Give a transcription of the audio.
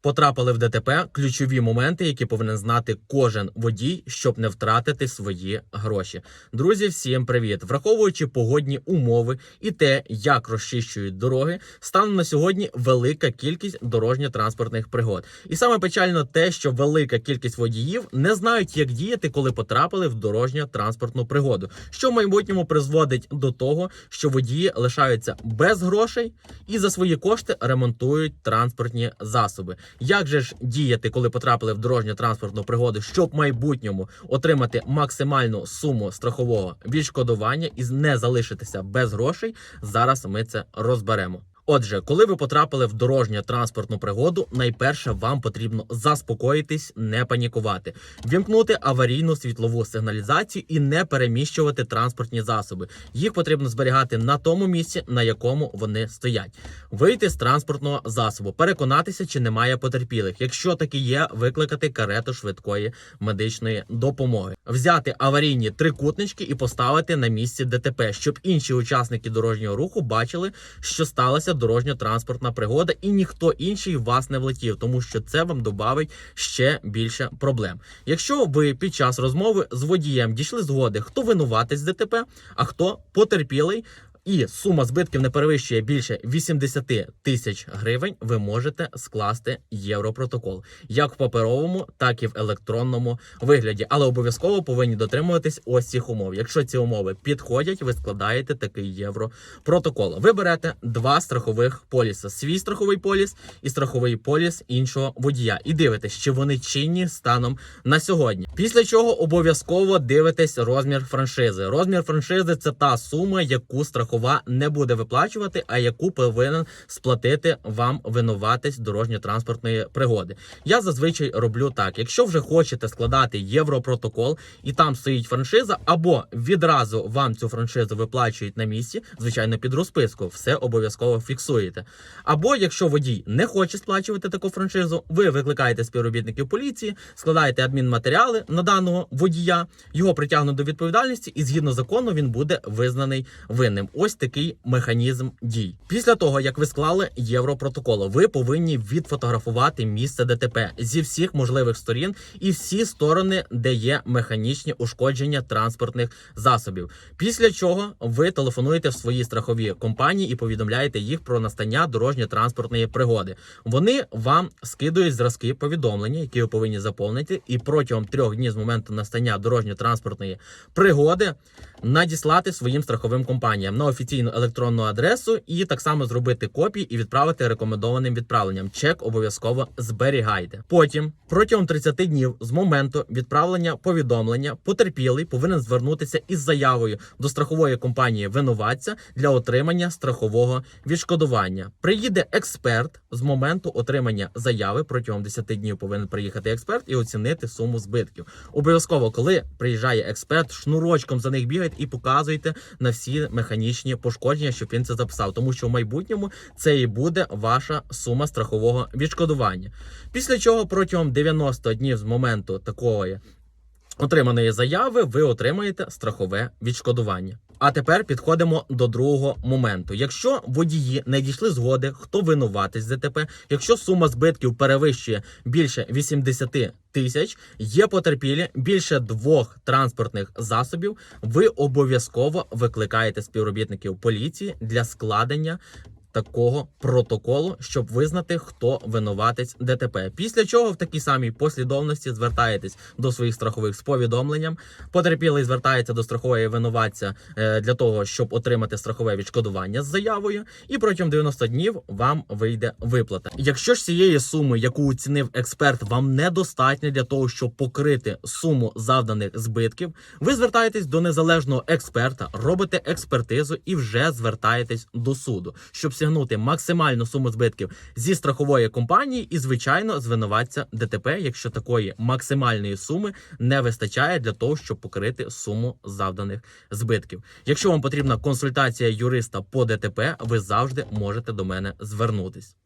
Потрапили в ДТП ключові моменти, які повинен знати кожен водій, щоб не втратити свої гроші. Друзі, всім привіт! Враховуючи погодні умови і те, як розчищують дороги, станом на сьогодні велика кількість дорожньо-транспортних пригод. І саме печально те, що велика кількість водіїв не знають, як діяти, коли потрапили в дорожньо-транспортну пригоду, що в майбутньому призводить до того, що водії лишаються без грошей і за свої кошти ремонтують транспортні засоби. Як же ж діяти, коли потрапили в дорожньо-транспортну пригоду, щоб в майбутньому отримати максимальну суму страхового відшкодування і не залишитися без грошей? Зараз ми це розберемо. Отже, коли ви потрапили в дорожню транспортну пригоду, найперше вам потрібно заспокоїтись, не панікувати, вімкнути аварійну світлову сигналізацію і не переміщувати транспортні засоби. Їх потрібно зберігати на тому місці, на якому вони стоять. Вийти з транспортного засобу, переконатися, чи немає потерпілих. Якщо такі є, викликати карету швидкої медичної допомоги, взяти аварійні трикутнички і поставити на місці ДТП, щоб інші учасники дорожнього руху бачили, що сталася дорожньо-транспортна пригода, і ніхто інший вас не влетів, тому що це вам додавить ще більше проблем. Якщо ви під час розмови з водієм дійшли згоди, хто винуватець ДТП, а хто потерпілий. І сума збитків не перевищує більше 80 тисяч гривень. Ви можете скласти європротокол як в паперовому, так і в електронному вигляді. Але обов'язково повинні дотримуватись ось цих умов. Якщо ці умови підходять, ви складаєте такий європротокол. Ви берете два страхових поліси: свій страховий поліс і страховий поліс іншого водія. І дивитесь, чи вони чинні станом на сьогодні. Після чого обов'язково дивитесь розмір франшизи. Розмір франшизи це та сума, яку страхова не буде виплачувати, а яку повинен сплатити вам винуватець дорожньо-транспортної пригоди. Я зазвичай роблю так: якщо вже хочете складати європротокол і там стоїть франшиза, або відразу вам цю франшизу виплачують на місці, звичайно, під розписку, все обов'язково фіксуєте. Або якщо водій не хоче сплачувати таку франшизу, ви викликаєте співробітників поліції, складаєте адмінматеріали на даного водія, його притягнуть до відповідальності, і згідно закону він буде визнаний винним. Ось такий механізм дій. Після того, як ви склали європротокол, ви повинні відфотографувати місце ДТП зі всіх можливих сторін і всі сторони, де є механічні ушкодження транспортних засобів. Після чого ви телефонуєте в свої страхові компанії і повідомляєте їх про настання дорожньо-транспортної пригоди. Вони вам скидують зразки повідомлення, які ви повинні заповнити, і протягом трьох днів з моменту настання дорожньо-транспортної пригоди надіслати своїм страховим компаніям на офіційну електронну адресу і так само зробити копії і відправити рекомендованим відправленням. Чек обов'язково зберігайте. Потім протягом 30 днів з моменту відправлення повідомлення потерпілий повинен звернутися із заявою до страхової компанії винуватця для отримання страхового відшкодування. Приїде експерт з моменту отримання заяви протягом 10 днів повинен приїхати експерт і оцінити суму збитків. Обов'язково, коли приїжджає експерт, шнурочком за них бігають і показуєте на всі механічні пошкодження, щоб він це записав, тому що в майбутньому це і буде ваша сума страхового відшкодування. Після чого протягом 90 днів з моменту такої отриманої заяви ви отримаєте страхове відшкодування. А тепер підходимо до другого моменту. Якщо водії не дійшли згоди, хто винуватись ДТП, якщо сума збитків перевищує більше 80 тисяч, є потерпілі більше двох транспортних засобів, ви обов'язково викликаєте співробітників поліції для складення. Такого протоколу, щоб визнати, хто винуватець ДТП. Після чого в такій самій послідовності звертаєтесь до своїх страхових з повідомленням. Потерпілий звертається до страхової винуватця е, для того, щоб отримати страхове відшкодування з заявою, і протягом 90 днів вам вийде виплата. Якщо ж цієї суми, яку оцінив експерт, вам недостатньо для того, щоб покрити суму завданих збитків, ви звертаєтесь до незалежного експерта, робите експертизу і вже звертаєтесь до суду, щоб стягнути максимальну суму збитків зі страхової компанії і, звичайно, звинуватця ДТП, якщо такої максимальної суми не вистачає для того, щоб покрити суму завданих збитків. Якщо вам потрібна консультація юриста по ДТП, ви завжди можете до мене звернутись.